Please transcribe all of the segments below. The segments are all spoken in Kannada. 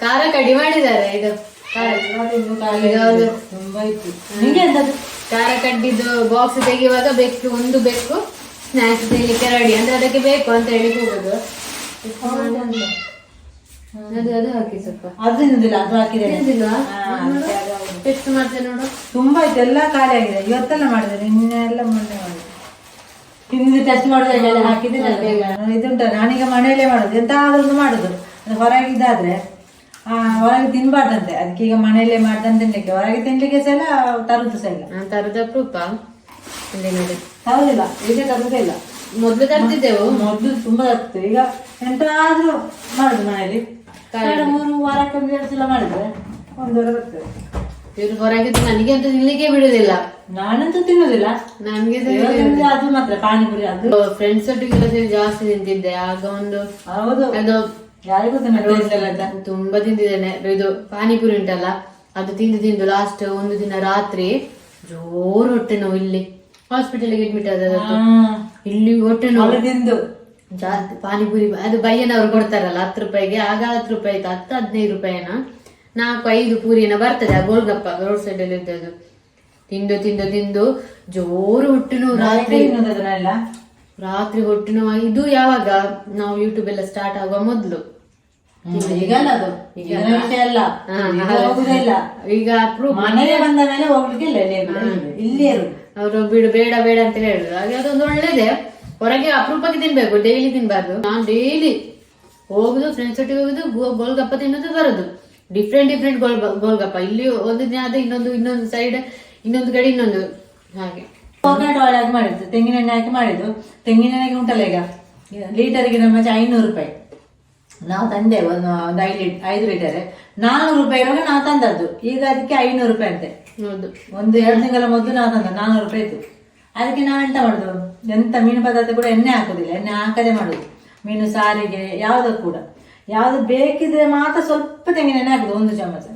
ಖಾರ ಕಡಿ ಮಾಡಿದ್ದಾರೆ ಇದು. ಖಾರ ಕಡ್ಡಿದ್ದು ಬಾಕ್ಸ್ ತೆಗೆಯುವಾಗ ಬೆಕ್ಕು ಒಂದು ಬೆಕ್ಕು ಸ್ನಾಕ್ಸ್ ತಿನ್ಲಿಕ್ಕೆ ರೆಡಿ ಅಂದ್ರೆ ಅದಕ್ಕೆ ಬೇಕು ಅಂತ ಹೇಳಿ ಹೋಗುದು. ಅದು ಅದು ಹಾಕಿ ಸ್ವಲ್ಪ. ಅದು ತಿನ್ನುದಿಲ್ಲ ಅದು ಹಾಕಿದ್ದೇನೆ? ಹಾ, ನೋಡು. ಎಷ್ಟು ನೋಡು? ತುಂಬಾ ಇತ್ತು ಎಲ್ಲ ಖಾಲಿ ಆಗಿದೆ. ಇವತ್ತೆಲ್ಲ ಮಾಡಿದೆ ನಿನ್ನೆ ಎಲ್ಲ ಮೊನ್ನೆ ಮಾಡಿದೆ. ಟಚ್ ಟೆಸ್ಟ್ ಮಾಡೋದೆಲ್ಲ ಹಾಕಿದ್ರೆ ಇದುಂಟ ನಾನೀಗ ಮನೆಯಲ್ಲೇ ಮಾಡೋದು. ಎಂತಾದ್ರೂ ಒಂದು ಮಾಡುದು. ಅದು ಹೊರಗಿದ್ದಾದ್ರೆ ಆ ಹೊರಗೆ ತಿನ್ಬಾರ್ದಂತೆ. ಅದಕ್ಕೆ ಈಗ ಮನೆಯಲ್ಲೇ ಮಾಡ್ದಂತ ತಿನ್ಲಿಕ್ಕೆ. ಹೊರಗೆ ತಿನ್ಲಿಕ್ಕೆ ಸಹ ಇಲ್ಲ ತರುದು ಸಹ ಇಲ್ಲ. ನಾನು ತರದ ಅಪರೂಪ ಇಲ್ಲಿ ನೋಡಿ. ಹೌದಿಲ್ಲ ಈಗ ತರುದೇ ಇಲ್ಲ. ಮೊದ್ಲು ತರ್ತಿದ್ದೆವು ಮೊದ್ಲು ತುಂಬಾ ತರ್ತದೆ ಈಗ ಎಂತಾದ್ರೂ ಮಾಡುದು ಮನೆಯಲ್ಲಿ. ಎರಡು ಮೂರು ವಾರಕ್ಕೊಂದು ಎರಡು ಸಲ ಮಾಡಿದ್ರೆ ಒಂದು ವಾರ ಬರ್ತದೆ. ಇವ್ರು ಹೊರಗಿದ್ದು ನನಗೆ ಅಂತ ತಿನ್ಲಿಕ್ಕೆ ಬಿಡುದಿಲ್ಲ ನಾನಂತೂ ತಿನ್ನುದಿಲ್ಲ ನನ್ಗೆ ಅದು ಮಾತ್ರ ಪಾನಿಪುರಿ ಅದು. ಫ್ರೆಂಡ್ಸ್ ಒಟ್ಟಿಗೆಲ್ಲ ಸೇರಿ ಜಾಸ್ತಿ ತಿಂತಿದ್ದೆ. ಆಗ ಒಂದು ಹೌದು. ಅದು ಯಾರಿಗೂ ತುಂಬಾ ತಿಂದಿದ್ದೇನೆ. ಇದು ಪಾನಿಪುರಿ ಉಂಟಲ್ಲ ಅದು ತಿಂದು ತಿಂದು ಲಾಸ್ಟ್ ಒಂದು ದಿನ ರಾತ್ರಿ ಜೋರು ಹೊಟ್ಟೆ ನೋವು ಇಲ್ಲಿ ಹಾಸ್ಪಿಟಲ್ಗೆ ಅಡ್ಮಿಟ್ ಆದದ್ದು. ಇಲ್ಲಿ ಹೊಟ್ಟೆ ನೋವು ತಿಂದು ಜಾಸ್ತಿ ಪಾನಿಪುರಿ ಅದು ಬಯ್ಯನವ್ರು ಕೊಡ್ತಾರಲ್ಲ ಹತ್ತು ರೂಪಾಯಿಗೆ ಆಗ ಹತ್ತು ರೂಪಾಯಿ ಇತ್ತು ಹತ್ತು ಹದಿನೈದು ರೂಪಾಯಿನ. ನಾಲ್ಕು ಐದು ಪೂರಿನ ಬರ್ತದೆ ಆ ಗೋಲ್ಗಪ್ಪ ರೋಡ್ ಸೈಡ್ ಅಲ್ಲಿ ಇದ್ದದ್ದು. ತಿಂದು ತಿಂದು ತಿಂದು ಜೋರು ಹೊಟ್ಟೆ ನೋವು ರಾತ್ರಿ. ರಾತ್ರಿ ಹೊಟ್ಟೆ ನೋವು ಇದು ಯಾವಾಗ? ನಾವು ಯೂಟ್ಯೂಬ್ ಎಲ್ಲ ಸ್ಟಾರ್ಟ್ ಆಗುವ ಮೊದ್ಲು. ಈಗ ಅಪ್ರೂವ್ ಮನೆಗೆ ಬಂದ ಮೇಲೆ ಹೋಗ್ಲಿಕ್ಕೆ ಇಲ್ಲ ಇಲ್ಲಿ ಅವರು ಬಿಡು, ಬೇಡ ಬೇಡ ಅಂತ ಹೇಳುದು. ಹಾಗೆ ಅದೊಂದು ಒಳ್ಳೇದೇ. ಹೊರಗೆ ಅಪರೂಪಕ್ಕೆ ತಿನ್ಬೇಕು ಡೈಲಿ ತಿನ್ಬಾರ್ದು. ನಾನು ಡೈಲಿ ಹೋಗುದು ಫ್ರೆಂಡ್ಸ್ ಒಟ್ಟಿಗೆ ಹೋಗುದು ಗೋಲ್ಗಪ್ಪ ತಿನ್ನೋದು, ಬರೋದು. ಡಿಫ್ರೆಂಟ್ ಡಿಫ್ರೆಂಟ್ ಗೋಲ್ ಗೋಲ್ಗಪ್ಪ. ಇಲ್ಲಿ ಒಂದು ದಿನ ಆದ್ರೆ ಇನ್ನೊಂದು ಇನ್ನೊಂದು ಸೈಡ್ ಇನ್ನೊಂದು ಕಡೆ, ಇನ್ನೊಂದು ಹಾಗೆ. ಕೋಕೋನಟ್ ಹಾಕಿ ಮಾಡಿದ್ದು, ತೆಂಗಿನ ಎಣ್ಣೆ ಹಾಕಿ ಮಾಡಿದ್ದು. ತೆಂಗಿನೆಣ್ಣೆಗೆ ಉಂಟಲ್ಲ ಈಗ? ಲೀಟರ್ಗೆ ನಮ್ಮ ಐನೂರು ರೂಪಾಯಿ. ನಾವು ತಂದೆ ಒಂದು ಒಂದು ಐದು ಲೀಟ್ ಐದು ಲೀಟರ್. ನಾನ್ನೂರು ರೂಪಾಯಿ ಇರುವಾಗ ನಾವು ತಂದದ್ದು. ಈಗ ಅದಕ್ಕೆ ಐನೂರು ರೂಪಾಯಿ ಅಂತೆ. ಹೌದು. ಒಂದು ಎರಡು ತಿಂಗಳ ಮೊದಲು ನಾವು ತಂದ ನಾನ್ನೂರು ರೂಪಾಯಿ ಇತ್ತು. ಅದಕ್ಕೆ ನಾವು ಎಂತ ಮಾಡುದು? ಎಂತ ಮೀನು ಪದಾರ್ಥ ಕೂಡ ಎಣ್ಣೆ ಹಾಕೋದಿಲ್ಲ. ಎಣ್ಣೆ ಹಾಕದೆ ಮಾಡುದು. ಮೀನು ಸಾರಿಗೆ ಯಾವುದಕ್ಕೂ ಕೂಡ. ಯಾವ್ದು ಬೇಕಿದ್ರೆ ಮಾತ್ರ ಸ್ವಲ್ಪ ತೆಂಗಿನ ಎಣ್ಣೆ ಹಾಕುದು ಒಂದು ಚಮಚ.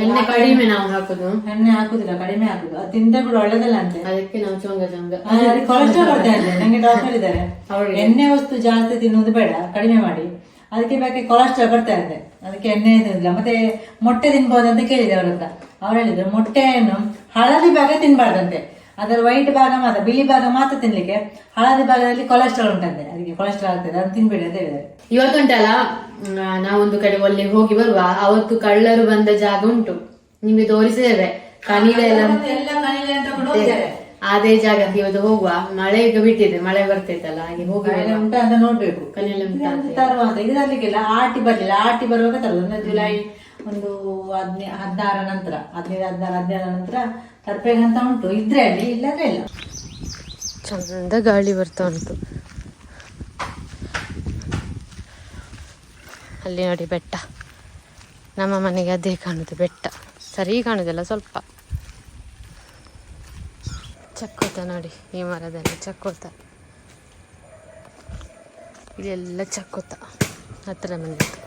ಎಣ್ಣೆ ಕಡಿಮೆ ನಾವು ಹಾಕುದು. ಎಣ್ಣೆ ಹಾಕುದಿಲ್ಲ ಕಡಿಮೆ ಹಾಕುದು. ಅದು ತಿಂದ್ರೆ ಕೂಡ ಒಳ್ಳೇದಲ್ಲ ಅಂತೆ. ಅದಕ್ಕೆ ನಾವು ಚೊಂಗ ಚೊಂಗ. ಕೊಲೆಸ್ಟ್ರಾಲ್ ಬರ್ತಾ ಇದೆ ನಂಗೆ ಡಾಕ್ಟರ್ ಇದ್ದಾರೆ. ಎಣ್ಣೆ ವಸ್ತು ಜಾಸ್ತಿ ತಿನ್ನೋದು ಬೇಡ. ಕಡಿಮೆ ಮಾಡಿ. ಅದಕ್ಕೆ ಬಾಕಿ ಕೊಲೆಸ್ಟ್ರಾಲ್ ಬರ್ತಾ ಇದೆ. ಅದಕ್ಕೆ ಎಣ್ಣೆ ತಿನ್ನುದಿಲ್ಲ ಮತ್ತೆ ಮೊಟ್ಟೆ ತಿನ್ಬೋದು ಅಂತ ಕೇಳಿದೆ ಅವ್ರ ಹತ್ರ. ಅವ್ರು ಹೇಳಿದ್ರು ಮೊಟ್ಟೆಯನ್ನು ಹಳದಿ ಭಾಗ ತಿನ್ಬಾರ್ದಂತೆ. ಅದರ ವೈಟ್ ಭಾಗ ಮಾತ್ರ ಬಿಳಿ ಭಾಗ ಮಾತ್ರ ತಿನ್ಲಿಕ್ಕೆ ಹಳದಿ ಭಾಗದಲ್ಲಿ ಕೊಲೆಸ್ಟ್ರಾಲ್ ಉಂಟಂತೆ. ಅದಕ್ಕೆ ಕೊಲೆಸ್ಟ್ರಾಲ್ ಆಗ್ತದೆ ಅದನ್ನು ತಿನ್ಬೇಡಿ ಅಂತ ಹೇಳಿದ್ದಾರೆ ಇವತ್ತುಂಟಲ್ಲ ನಾವೊಂದು ಕಡೆ ಒಳ್ಳೆ ಹೋಗಿ ಬರುವ ಅವತ್ತು ಕಳ್ಳರು ಬಂದ ಜಾಗ ಉಂಟು. ನಿಮಗೆ ತೋರಿಸಿದ್ದೇವೆ. ಕನಿಲೆ ಎಲ್ಲ ಅದೇ ಜಾಗಕ್ಕೆ ಇವತ್ತು ಹೋಗುವ. ಮಳೆ ಈಗ ಬಿಟ್ಟಿದೆ ಮಳೆ ಬರ್ತೈತಲ್ಲ ಹಾಗೆ ಹೋಗಿ ಮನೆಯಲ್ಲಿ ಉಂಟಾ ಅಂತ ನೋಡ್ಬೇಕು. ಕನೆಯಲ್ಲಿ ಉಂಟಾ ಅಂತ ತರುವಂತ ಇದು ತರ್ಲಿಕ್ಕಿಲ್ಲ ಆಟಿ ಬರ್ಲಿಲ್ಲ. ಆಟಿ ಬರುವಾಗ ತರುದು ಅಂದ್ರೆ ಜುಲೈ ಒಂದು ಹದಿನೈ ಹದಿನಾರ ನಂತರ ಹದಿನೈದು ಹದಿನಾರು ಹದಿನಾರ ನಂತರ ತರ್ಬೇಕಂತ ಉಂಟು. ಇದ್ರೆ ಅಲ್ಲಿ ಇಲ್ಲದ್ರೆ ಇಲ್ಲ. ಚಂದ ಗಾಳಿ ಬರ್ತಾ ಉಂಟು. ಅಲ್ಲಿ ನೋಡಿ ಬೆಟ್ಟ. ನಮ್ಮ ಮನೆಗೆ ಅದೇ ಕಾಣುದು ಬೆಟ್ಟ. ಸರಿ ಕಾಣುದಿಲ್ಲ ಸ್ವಲ್ಪ. ಚಕ್ಕೋತ ನೋಡಿ ಈ ಮರದಲ್ಲಿ, ಚಕ್ಕೋತ. ಇದೆಲ್ಲ ಚಕ್ಕೋತ ಹತ್ತಿರ ಬಂದಿತ್ತು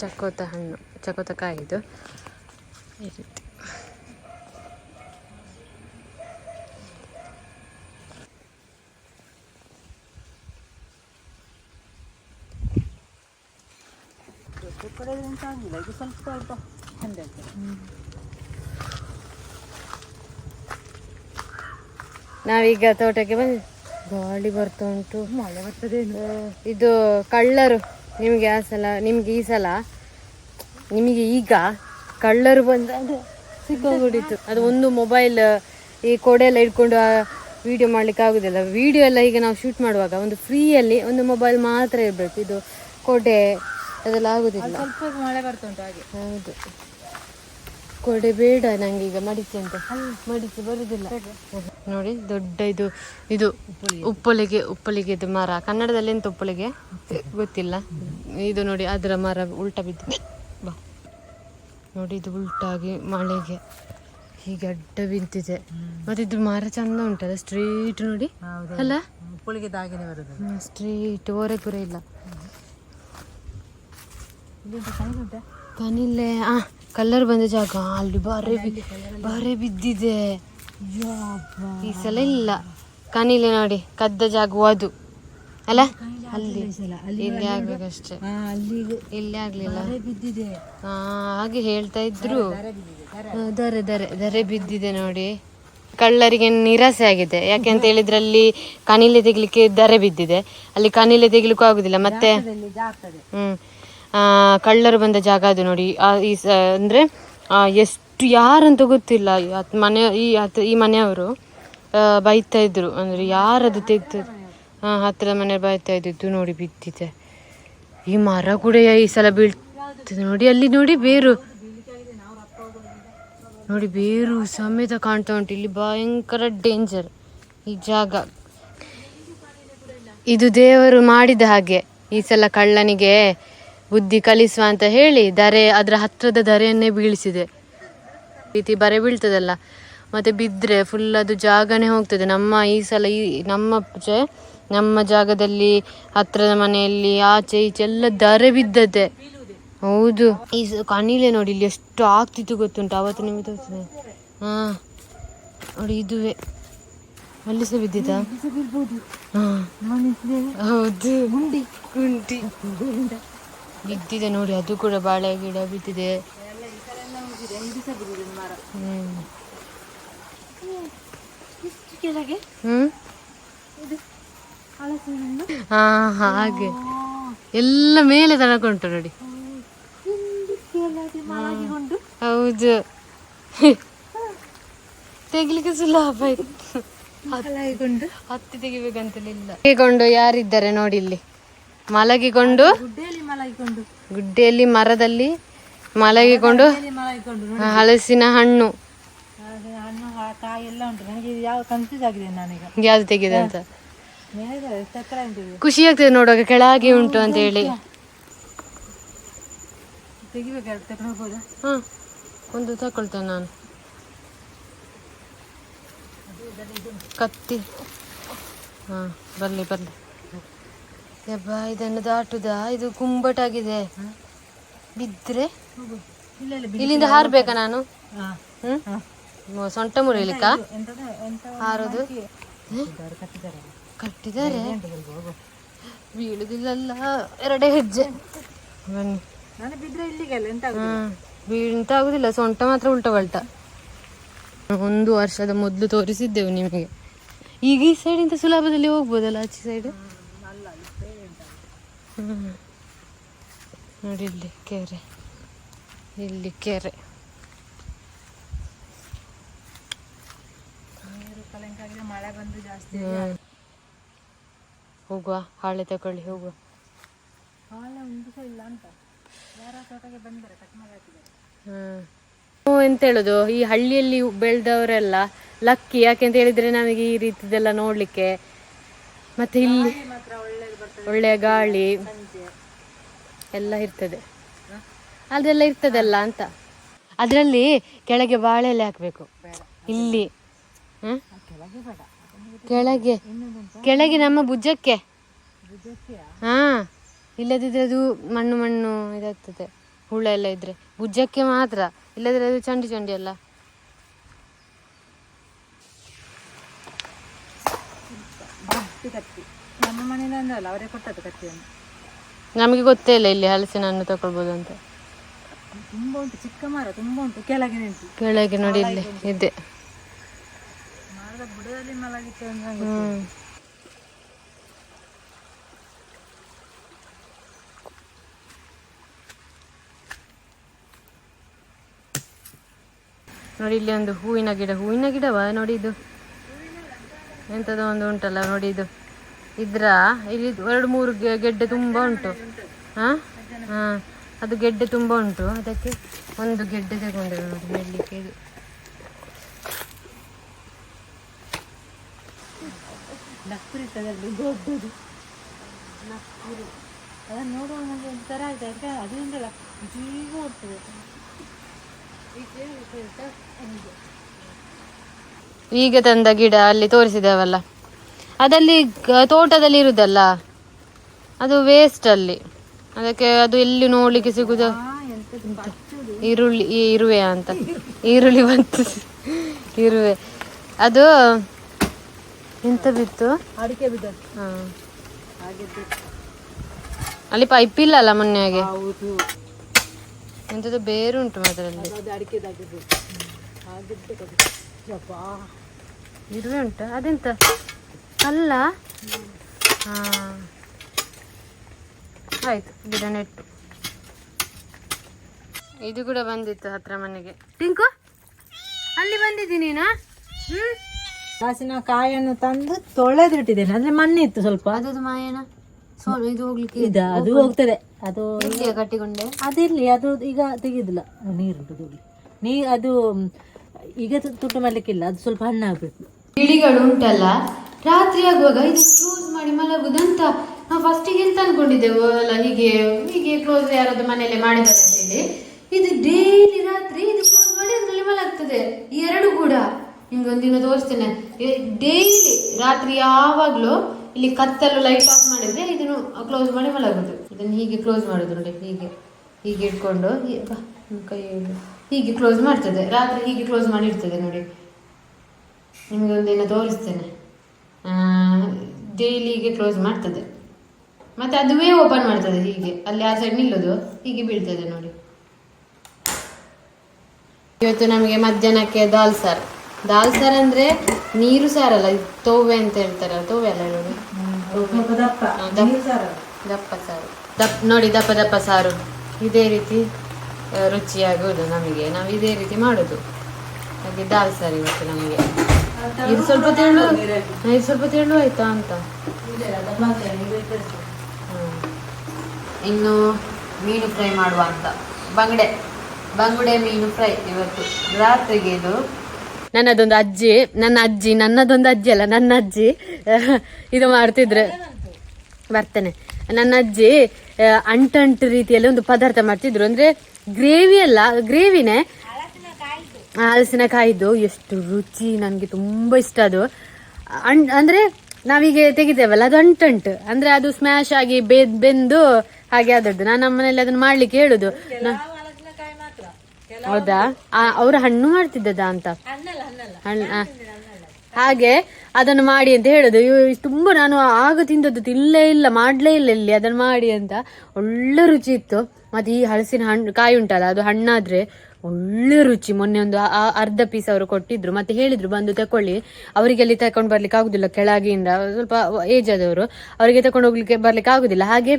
ಚಕ್ಕೋತ ಹಣ್ಣು, ಚಕ್ಕೋತ ಕಾಯಿದು ಸ್ವಲ್ಪ ರೀತಿ ನಾವೀಗ ತೋಟಕ್ಕೆ ಬಂದ್ ಗಾಳಿ ಬರ್ತಾ ಉಂಟು. ಮಳೆ ಬರ್ತದೆ ಇದು ಕಳ್ಳರು. ನಿಮಗೆ ಆ ಸಲ ನಿಮ್ಗೆ ಈ ಸಲ ನಿಮಗೆ ಈಗ ಕಳ್ಳರು ಬಂದ ಅದು ಸಿಕ್ಕೋಗ್ಬಿಟ್ಟಿತ್ತು ಅದು ಒಂದು ಮೊಬೈಲ್ ಈ ಕೊಡೆ ಎಲ್ಲ ಇಟ್ಕೊಂಡು ವಿಡಿಯೋ ಮಾಡ್ಲಿಕ್ಕೆ ಆಗುದಿಲ್ಲ. ವಿಡಿಯೋ ಎಲ್ಲ ಈಗ ನಾವು ಶೂಟ್ ಮಾಡುವಾಗ ಒಂದು ಫ್ರೀಯಲ್ಲಿ ಒಂದು ಮೊಬೈಲ್ ಮಾತ್ರ ಇರಬೇಕು. ಇದು ಕೊಡೆ ಅದೆಲ್ಲ ಆಗುದಿಲ್ಲ. ಸ್ವಲ್ಪ ಮಳೆ ಬರ್ತಾ ಉಂಟು ಹಾಗೆ. ಹೌದು. ಕೊಡೆ ಬೇಡ ನಂಗೆ ಈಗ ಮಡಿಕೆ ಅಂತ ಮಡಿಕೆ ಬರುದಿಲ್ಲ. ನೋಡಿ ದೊಡ್ಡ ಇದು ಇದು ಉಪ್ಪೊಲಿಗೆ ಇದು ಮರ. ಕನ್ನಡದಲ್ಲಿ ಎಂತ ಉಪ್ಪೊಲಿಗೆ? ಗೊತ್ತಿಲ್ಲ. ಇದು ನೋಡಿ ಅದರ ಮರ ಉಲ್ಟ ಬಿದ್ದು. ಬಾ. ನೋಡಿ ಇದು ಉಲ್ಟಾಗಿ ಮಳೆಗೆ ಹೀಗೆ ಅಡ್ಡ ಬಿಂತಿದೆ ಮತ್ತೆ ಇದು ಮರ ಚಂದ ಉಂಟಲ್ಲ ಸ್ಟ್ರೀಟ್ ನೋಡಿ? ಅಲ್ಲ? ಸ್ಟ್ರೀಟ್ ಓರೆ ಪುರ ಇಲ್ಲ. ಕನಿಲ್ಲೆ ಕನಿಲೆ ಆ. ಕಲರ್ ಬಂದ ಜಾಗ ಅಲ್ಲಿ ಬಾರೆ ಬಾರೆ ಬಿದ್ದಿದೆ. ಈ ಸಲ ಇಲ್ಲ. ಕಣಿಲೆ ನೋಡಿ ಕದ್ದ ಜಾಗ ಅದು. ಅಲ್ಲ? ಅಲ್ಲಿ. ಇಲ್ಲಿ ಆಗ್ಬೇಕಷ್ಟೇ ಅಲ್ಲಿ ಇಲ್ಲಿ ಆಗ್ಲಿಲ್ಲ. ಹಾಗೆ ಹೇಳ್ತಾ ಇದ್ರು. ದರೆ ದರೆ ದರೆ. ಬಿದ್ದಿದೆ ನೋಡಿ. ಕಳ್ಳರಿಗೆ ನಿರಾಸೆ ಆಗಿದೆ. ಯಾಕೆಂತ ಹೇಳಿದ್ರೆ ಅಲ್ಲಿ ಕಣಿಲೆ ತೆಗಿಲಿಕ್ಕೆ ದರೆ ಬಿದ್ದಿದೆ. ಅಲ್ಲಿ ಕಣಿಲೆ ತೆಗಿಲಿಕ್ಕೂ ಆಗುದಿಲ್ಲ. ಮತ್ತೆ ಹ್ಮ್. ಕಳ್ಳರು ಬಂದ ಜಾಗ ಅದು ನೋಡಿ. ಈ ಸ, ಅಂದರೆ ಎಷ್ಟು ಯಾರಂತ ಗೊತ್ತಿಲ್ಲ. ಅತ್ ಮನೆ, ಈ ಅತ್ ಈ ಮನೆಯವರು ಬೈತಾ ಇದ್ರು. ಅಂದರೆ ಯಾರದು ತೆಗ್ದು ಹಾಂ ಹತ್ತಿರ ಮನೆ ಬೈತಾ ಇದ್ದಿದ್ದು ನೋಡಿ ಬಿದ್ದಿದೆ. ಈ ಮರ ಕೂಡ ಈ ಸಲ ಬೀಳ್ತದೆ ನೋಡಿ. ಅಲ್ಲಿ ನೋಡಿ ಬೇರು. ನೋಡಿ ಬೇರು ಸಮೇತ ಕಾಣ್ತಾ ಉಂಟು. ಇಲ್ಲಿ ಭಯಂಕರ ಡೇಂಜರ್ ಈ ಜಾಗ. ಇದು ದೇವರು ಮಾಡಿದ ಹಾಗೆ ಈ ಸಲ ಕಳ್ಳನಿಗೆ ಬುದ್ಧಿ ಕಲಿಸುವ ಅಂತ ಹೇಳಿ ದರೆ ಅದರ ಹತ್ತಿರದ ಧರೆಯನ್ನೇ ಬೀಳಿಸಿದೆ. ರೀತಿ ಬರೆ ಬೀಳ್ತದಲ್ಲ. ಮತ್ತೆ ಬಿದ್ದರೆ ಫುಲ್ ಅದು ಜಾಗನೇ ಹೋಗ್ತದೆ. ನಮ್ಮ ಈ ಸಲ ಈ ನಮ್ಮ ಪೂಜೆ ನಮ್ಮ ಜಾಗದಲ್ಲಿ ಹತ್ತಿರದ ಮನೆಯಲ್ಲಿ ಆಚೆ ಈಚೆ ಎಲ್ಲ ದರೆ ಬಿದ್ದದ್ದೆ. ಹೌದು. ಈ ಕಣಿಲೆ ನೋಡಿ ಇಲ್ಲಿ ಎಷ್ಟು ಆಗ್ತಿತ್ತು ಗೊತ್ತುಂಟು? ಅವತ್ತು ನಿಮಗೆ ತೋರಿಸಿದೆ. ಹಾ. ನೋಡಿ ಇದುವೇ. ಅಲ್ಲಿ ಸಹ ಬಿದ್ದಿದ್ದ? ಹೌದು. ಗುಂಡಿ. ಗುಂಡಿ. ಬಿದ್ದಿದೆ ನೋಡಿ ಅದು ಕೂಡ ಬಾಳೆ ಗಿಡ ಬಿದ್ದಿದೆ. ಹಾ ಹಾಗೆ. ಎಲ್ಲ ಮೇಲೆ ತನಕ ಉಂಟು ನೋಡಿ. ಹೌದು. ತೆಗಿಲಿಕ್ಕೆ ಸುಲಭ ಇತ್ತು. ಹತ್ತಿ ತೆಗಿಬೇಕಂತಲಿಲ್ಲ. ಮಲಗಿಕೊಂಡು ಯಾರಿದ್ದಾರೆ ನೋಡಿ ಇಲ್ಲಿ? ಮಲಗಿಕೊಂಡು ಮಲಗಿಕೊಂಡು. ಗುಡ್ಡೆಯಲ್ಲಿ ಮರದಲ್ಲಿ ಮಲಗಿಕೊಂಡು ಹಲಸಿನ ಹಣ್ಣು. ಹಣ್ಣು ಹಾ- ಕಾಯಿ ಎಲ್ಲ ಉಂಟು. ನನಗೆ ಇದು ಯಾವ ಕನ್ಫ್ಯೂಸ್ ಆಗಿದೆ ನಾನೀಗ? ಯಾವ್ದು ತೆಗಿದೆ ಅಂತ? ಮೇಲೆ ಖುಷಿ ಆಗ್ತದೆ ನೋಡುವಾಗ ಕೆಳಗೆ ಉಂಟು ಅಂತ ಹೇಳಿ. ತೆಗಿಬೇಕಾದ್ರೆ ತಗೊಂಡು ಹೋಗ್ಬೋದಾ ಹಾ ಒಂದು ತಕೊಳ್ತೇನೆ ನಾನು. ಕತ್ತಿ. ಹಾ ಬರ್ಲಿ ಬರ್ಲಿ. ಯಬ್ಬಾ ಇದನ್ನು ದಾಟುದಾ? ಇದು ಕುಂಬಟಾಗಿದೆ ಇಲ್ಲ ಇಲ್ಲಿಂದ ಹಾರ್ಬೇಕಾ ನಾನು? ಹ್ಮ್? ಸೊಂಟ ಮುರಿಲಿಕ್ಕ ಹಾರೋದು? ಕಟ್ಟಿದ್ದಾರೆ ಬೀಳುದಿಲ್ಲ ಬೀಳುದಿಲ್ಲಲ್ಲ ಎರಡೇ ಹೆಜ್ಜೆ. ಎಂತ ಬೀಳ್ತ ಆಗುದಿಲ್ಲ ಸೊಂಟ ಮಾತ್ರ ಉಲ್ಟ ಬಲ್ಟ ಒಂದು ವರ್ಷದ ಮೊದಲು ತೋರಿಸಿದ್ದೆವು ನಿಮಗೆ. ಈಗ ಈ ಸೈಡಿಂದ ಸುಲಭದಲ್ಲಿ ಹೋಗ್ಬೋದಲ್ಲ ಆಚೆ ಸೈಡ್ ನೋಡಿ ಇಲ್ಲಿ ಕೆರೆ. ಇಲ್ಲಿ ಕೆರೆ. ಮಳೆ ಬಂದು ಜಾಸ್ತಿ. ಹೋಗುವ ಹಾಳೆ ತಕೊಳ್ಳಿ ಹೋಗುವ. ಹಾಲೆ ಒಂದು ಸಹ ಇಲ್ಲ ಅಂತ. ಯಾರ ತೋಟಕ್ಕೆ ಬಂದರೆ ಕಟ್ ಮಾಡಿ ಹಾಕಿದ್ದಾರೆ. ಹ್ಮ್. ನಾವು ಎಂತ ಹೇಳುದು? ಈ ಹಳ್ಳಿಯಲ್ಲಿ ಬೆಳೆದವರೆಲ್ಲ ಲಕ್ಕಿ ಯಾಕೆಂತ ಹೇಳಿದ್ರೆ ನಮಗೆ ಈ ರೀತಿದೆಲ್ಲ ನೋಡ್ಲಿಕ್ಕೆ ಮತ್ತೆ ಇಲ್ಲಿ ಒಳ್ಳೆಯ ಗಾಳಿ ಎಲ್ಲ ಇರ್ತದೆ. ಅದೆಲ್ಲ ಇರ್ತದಲ್ಲ ಅಂತ. ಅದರಲ್ಲಿ ಕೆಳಗೆ ಬಾಳೆ ಎಲೆ ಹಾಕ್ಬೇಕು ಇಲ್ಲಿ. ಹ್ಮ್? ಕೆಳಗೆ ಕೆಳಗೆ. ಕೆಳಗೆ ನಮ್ಮ ಭುಜಕ್ಕೆ. ಹಾ. ಇಲ್ಲದಿದ್ರೆ ಅದು ಮಣ್ಣು ಮಣ್ಣು ಇದಾಗ್ತದೆ. ಹುಳ ಎಲ್ಲ ಇದ್ರೆ. ಭುಜಕ್ಕೆ ಮಾತ್ರ. ಇಲ್ಲದ್ರೆ ಅದು ಚಂಡಿ ಚಂಡಿ ಅಲ್ಲ. ಕತ್ತಿ ನಮ್ಮ ಮನೆಯಿಂದ ಅಂದಲ್ಲ ಅವರೇ ಕೊಟ್ಟದ್ದು ಕತ್ತಿಯನ್ನು ನಮಗೆ ಗೊತ್ತೇ ಇಲ್ಲ ಇಲ್ಲಿ ಹಲಸಿನ ಹಣ್ಣು ತಗೊಳ್ಬೋದು ಅಂತ. ತುಂಬ ಉಂಟು ಚಿಕ್ಕ ಮರ ತುಂಬ ಉಂಟು. ಕೆಳಗೆ ನಿಂತು. ಕೆಳಗೆ ನೋಡಿ ಇಲ್ಲಿ ಇದೆ. ಮರದ ಬುಡದಲ್ಲಿ ಮಲಗಿತ್ತು ಅಂದ್ರೆ ಹ್ಮ್. ನೋಡಿ ಇಲ್ಲಿ ಒಂದು ಹೂವಿನ ಗಿಡ. ಹೂವಿನ ಗಿಡವಾ? ನೋಡಿ ಇದು. ಎಂಥದೋ ಒಂದು ಉಂಟಲ್ಲ ನೋಡಿ ಇದು. ಇದ್ರ? ಇಲ್ಲಿ ಎರಡು ಮೂರು ಗೆಡ್ಡೆ ತುಂಬ ಉಂಟು. ಹಾ? ಹಾ. ಅದು ಗೆಡ್ಡೆ ತುಂಬ ಉಂಟು. ಅದಕ್ಕೆ ಒಂದು ಗೆಡ್ಡೆ ತಗೊಂಡೆವು ನೋಡಿ ನೆಡ್ಲಿಕ್ಕೆ ಇದು. ದೊಡ್ಡದು. ಅದನ್ನು ನೋಡುವಾಗ ನನಗೆ ಒಂಥರ ಆಯ್ತು. ಯಾಕೆ ಅದರಿಂದಲ್ಲ ಜೀವ ಹೋಗ್ತದೆ ಈಗ ತಂದ ಗಿಡ ಅಲ್ಲಿ ತೋರಿಸಿದ್ದೇವಲ್ಲ ಅದಲ್ಲಿ ತೋಟದಲ್ಲಿ ಇರುದಲ್ಲ? ಅದು ವೇಸ್ಟ್ ಅಲ್ಲಿ. ಅದಕ್ಕೆ ಅದು ಎಲ್ಲಿ ನೋಡ್ಲಿಕ್ಕೆ ಸಿಗುದ? ಈರುಳ್ಳಿ ಇರುವೆ ಅಂತ. ಈರುಳ್ಳಿ ಬಂತು. ಇರುವೆ. ಅದು ಎಂತ ಬಿತ್ತು? ಅಡಿಕೆ. ಅಲ್ಲಿ ಪೈಪ್ ಇಲ್ಲ ಅಲ್ಲ ಮೊನ್ನೆಗೆ ಹೌದು. ಎಂತದ್ದು ಬೇರುಂಟು ಅದರಲ್ಲಿ. ಇರುವೆ ಉಂಟು? ಅದೆಂತ? ಅಲ್ಲ. ಹಾ. ಆಯ್ತು ಗಿಡ ನೆಟ್ಟು. ಇದು ಕೂಡ ಬಂದಿತ್ತು ಹತ್ರ ಮನೆಗೆ. ಟಿಂಕು ಅಲ್ಲಿ ಬಂದಿದ್ದೀನಿ ನೀನು? ಹ್ಮ್? ಹಲಸಿನ ಕಾಯನ್ನು ತಂದು ತೊಳೆದು ತೊಳೆದಿಟ್ಟಿದ್ದೇನೆ. ಅಂದ್ರೆ ಮಣ್ಣಿತ್ತು ಸ್ವಲ್ಪ. ಅದದು ಮಾಯನ? ಇದು ಹೋಗ್ಲಿಕ್ಕೆ ಇದು ಅದು ಹೋಗ್ತದೆ. ಅದು ಕಟ್ಟಿಕೊಂಡೆ? ಅದಿರ್ಲಿ ಅದು ಈಗ ತೆಗೆದಿಲ್ಲ ನೀರು ಹೋಗ್ಲಿ. ನೀ ಅದು ಈಗ ತುಟ್ಟು ಮಾಡ್ಲಿಕ್ಕಿಲ್ಲ. ಅದು ಸ್ವಲ್ಪ ಹಣ್ಣಾಗ್ಬೇಕು. ಗಿಳಿಗಳು ಉಂಟಲ್ಲ ರಾತ್ರಿ ಆಗುವಾಗ ಇದು ಕ್ಲೋಸ್ ಮಾಡಿ ಮಲಗುದಂತ ನಾವು ಫಸ್ಟಿಗೆ ಎಂತ ಅನ್ಕೊಂಡಿದ್ದೆವು ಅಲ್ಲ, ಹೀಗೆ ಹೀಗೆ ಕ್ಲೋಸ್ ಯಾರಾದ್ರು ಮನೆಯಲ್ಲೇ ಮಾಡಿದ್ದಾರೆ ಅಂತೇಳಿ ಇದು ಡೈಲಿ ರಾತ್ರಿ ಇದು ಕ್ಲೋಸ್ ಮಾಡಿ ಅದರಲ್ಲಿ ಮಲಗ್ತದೆ. ಈ ಎರಡು ಕೂಡ. ನಿಮ್ಗೊಂದಿನ ತೋರಿಸ್ತೇನೆ. ಡೈಲಿ ರಾತ್ರಿ ಯಾವಾಗ್ಲೂ ಇಲ್ಲಿ ಕತ್ತಲು ಲೈಟ್ ಆಫ್ ಮಾಡಿದ್ರೆ ಇದನ್ನು ಕ್ಲೋಸ್ ಮಾಡಿ ಮಲಗುದು. ಇದನ್ನು ಹೀಗೆ ಕ್ಲೋಸ್ ಮಾಡುದು ನೋಡಿ, ಹೀಗೆ ಹೀಗೆ ಇಟ್ಕೊಂಡು ಕೈ. ಹೀಗೆ ಕ್ಲೋಸ್ ಮಾಡ್ತದೆ. ರಾತ್ರಿ ಹೀಗೆ ಕ್ಲೋಸ್ ಮಾಡಿ ಇಡ್ತದೆ ನೋಡಿ. ನಿಮಗೆ ಒಂದಿನ ತೋರಿಸ್ತೇನೆ. ಡೈಲಿಗೆ ಕ್ಲೋಸ್ ಮಾಡ್ತದೆ. ಮತ್ತೆ ಅದುವೇ ಓಪನ್ ಮಾಡ್ತದೆ ಹೀಗೆ. ಅಲ್ಲಿ ಆ ಸೈಡ್ ನಿಲ್ಲೋದು ಹೀಗೆ ಬೀಳ್ತದೆ ನೋಡಿ. ಇವತ್ತು ನಮಗೆ ಮಧ್ಯಾಹ್ನಕ್ಕೆ ದಾಲ್ ಸಾರ್. ದಾಲ್ ಸಾರ್ ಅಂದ್ರೆ ನೀರು ಸಾರಲ್ಲ ಇದು ತೋವೆ ಅಂತ ಹೇಳ್ತಾರಲ್ಲ ತೋವೆ ಅಲ್ಲ ನೋಡಿ. ದಪ್ಪ ದಪ್ಪ. ಸಾರು. ದಪ್ಪ ಸಾರು. ದಪ್ಪ ನೋಡಿ ದಪ್ಪ ದಪ್ಪ ಸಾರು. ಇದೇ ರೀತಿ ರುಚಿಯಾಗುವುದು ನಮಗೆ. ನಾವು ಇದೇ ರೀತಿ ಮಾಡೋದು. ಹಾಗೆ ದಾಲ್ ಸಾರು ಇವತ್ತು ನಮಗೆ. ಇದು ಸ್ವಲ್ಪ ತೆಳು ಇದು ಸ್ವಲ್ಪ ತೆಳು ಆಯ್ತಾ ಅಂತ. ಇನ್ನು ಮೀನು ಫ್ರೈ ಮಾಡುವ ಅಂತ. ಬಂಗಡೆ, ಬಂಗುಡೆ ಮೀನು ಫ್ರೈ ಇವತ್ತು. ರಾತ್ರಿಗೆ ಇದು. ನನ್ನದೊಂದು ಅಜ್ಜಿ, ನನ್ನ ಅಜ್ಜಿ, ನನ್ನದೊಂದು ಅಜ್ಜಿ ಅಲ್ಲ, ನನ್ನ ಅಜ್ಜಿ. ಇದು ಮಾಡ್ತಿದ್ರು. ಬರ್ತೇನೆ. ನನ್ನ ಅಜ್ಜಿ ಅಂಟಂಟು ರೀತಿಯಲ್ಲಿ ಒಂದು ಪದಾರ್ಥ ಮಾಡ್ತಿದ್ರು. ಅಂದ್ರೆ ಗ್ರೇವಿ ಅಲ್ಲ, ಗ್ರೇವಿನೇ. ಹಲಸಿನಕಾಯಿದ್ದು ಎಷ್ಟು ರುಚಿ ನನಗೆ ತುಂಬ ಇಷ್ಟ ಅದು. ಅಣ್ ಅಂದ್ರೆ ನಾವೀಗ ತೆಗಿತೇವಲ್ಲ ಅದು ಅಂಟಂಟು. ಅಂದ್ರೆ ಅದು ಸ್ಮ್ಯಾಶ್ ಆಗಿ ಬೆದ್ ಬೆಂದು ಹಾಗೆ ಆದದ್ದು. ನಾನು ನಮ್ಮನೇಲಿ ಅದನ್ನ ಮಾಡ್ಲಿಕ್ಕೆ ಹೇಳುದು. ಹೌದಾ? ಅವರು ಹಣ್ಣು ಮಾಡ್ತಿದ್ದದ ಅಂತ? ಹಣ್ಣು. ಹಾಗೆ ಅದನ್ನು ಮಾಡಿ ಅಂತ ಹೇಳುದು. ತುಂಬಾ ನಾನು ಆಗ ತಿಂದದ್ದು ತಿನ್ನಲೇ ಇಲ್ಲ ಮಾಡ್ಲೇ ಇಲ್ಲ ಇಲ್ಲಿ. ಅದನ್ನು ಮಾಡಿ ಅಂತ. ಒಳ್ಳೆ ರುಚಿ ಇತ್ತು. ಮತ್ತೆ ಈ ಹಲಸಿನ ಹಣ್ಣು ಕಾಯಿ ಉಂಟಲ್ಲ ಅದು ಹಣ್ಣಾದ್ರೆ ಒಳ್ಳೆ ರುಚಿ. ಮೊನ್ನೆ ಒಂದು ಅರ್ಧ ಪೀಸ್ ಅವರು ಕೊಟ್ಟಿದ್ರು. ಮತ್ತೆ ಹೇಳಿದ್ರು ಬಂದು ತಕೊಳ್ಳಿ. ಅವರಿಗೆ ಅಲ್ಲಿ ತಕೊಂಡು ಬರ್ಲಿಕ್ಕೆ ಆಗುದಿಲ್ಲ. ಕೆಳಗಿಂದ ಸ್ವಲ್ಪ ಏಜ್ ಆದವರು. ಅವರಿಗೆ ತಕೊಂಡು ಹೋಗ್ಲಿಕ್ಕೆ ಬರ್ಲಿಕ್ಕೆ ಆಗುದಿಲ್ಲ. ಹಾಗೆ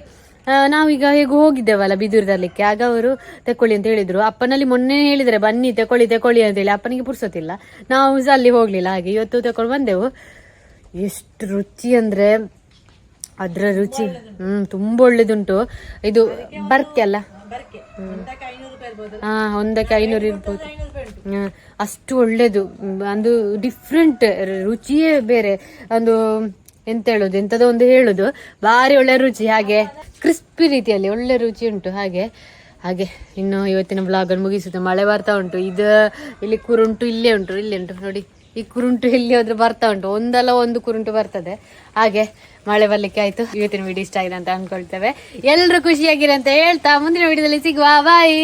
ನಾವೀಗ ಹೇಗೂ ಹೋಗಿದ್ದೇವಲ್ಲ ಬಿದಿರು ತರಲಿಕ್ಕೆ. ಆಗ ಅವರು ತಕೊಳ್ಳಿ ಅಂತ ಹೇಳಿದ್ರು. ಅಪ್ಪನಲ್ಲಿ ಮೊನ್ನೆ ಹೇಳಿದ್ರೆ ಬನ್ನಿ ತಕೊಳ್ಳಿ ತಕೊಳ್ಳಿ ಅಂತ ಹೇಳಿ. ಅಪ್ಪನಿಗೆ ಪುರ್ಸೋತಿಲ್ಲ ನಾವು ಸಹ ಅಲ್ಲಿ ಹೋಗ್ಲಿಲ್ಲ. ಹಾಗೆ ಇವತ್ತು ತಕೊಂಡು ಬಂದೆವು. ಎಷ್ಟು ರುಚಿ ಅಂದ್ರೆ ಅದ್ರ ರುಚಿ. ಹ್ಮ್ ತುಂಬಾ ಒಳ್ಳೇದುಂಟು. ಇದು ಬರ್ಕೆ ಅಲ್ಲ? ಬರ್ಕೆ ಒಂದಕ್ಕೆ ಐನೂರು ರೂಪಾಯಿ ಇರ್ಬೋದು. ಹಾ ಒಂದಕ್ಕೆ ಐನೂರು ಇರ್ಬೋದು ಅಷ್ಟು ಒಳ್ಳೇದು. ಒಂದು ಡಿಫ್ರೆಂಟ್ ರುಚಿಯೇ ಬೇರೆ. ಒಂದು ಎಂತ ಹೇಳೋದು? ಎಂತದೋ ಒಂದು ಹೇಳುದು. ಭಾರಿ ಒಳ್ಳೆ ರುಚಿ. ಹಾಗೆ ಕ್ರಿಸ್ಪಿ ರೀತಿಯಲ್ಲಿ ಒಳ್ಳೆ ರುಚಿ ಉಂಟು. ಹಾಗೆ ಹಾಗೆ. ಇನ್ನು ಇವತ್ತಿನ ಬ್ಲಾಗ್ ಅನ್ನು ಮುಗಿಸುತ್ತೆ ಮಳೆ ಬರ್ತಾ ಉಂಟು. ಇದು ಇಲ್ಲಿ ಕುರುಂಟು ಇಲ್ಲೇ ಉಂಟು. ಇಲ್ಲೇ ಉಂಟು. ನೋಡಿ ಈ ಕುರುಂಟು ಇಲ್ಲಿ ಹೋದ್ರೆ ಬರ್ತಾ ಉಂಟು. ಒಂದಲ್ಲ ಒಂದು ಕುರುಂಟು ಬರ್ತದೆ. ಹಾಗೆ ಮಳೆ ಬರ್ಲಿಕ್ಕೆ ಆಯ್ತು. ಇವತ್ತಿನ ವಿಡಿಯೋ ಇಷ್ಟ ಆಗಿದೆ ಅಂತ ಅನ್ಕೊಳ್ತೇವೆ. ಎಲ್ಲರೂ ಖುಷಿಯಾಗಿರಂತ ಹೇಳ್ತಾ ಮುಂದಿನ ವಿಡಿಯೋದಲ್ಲಿ ಸಿಗುವ. ಬಾಯ್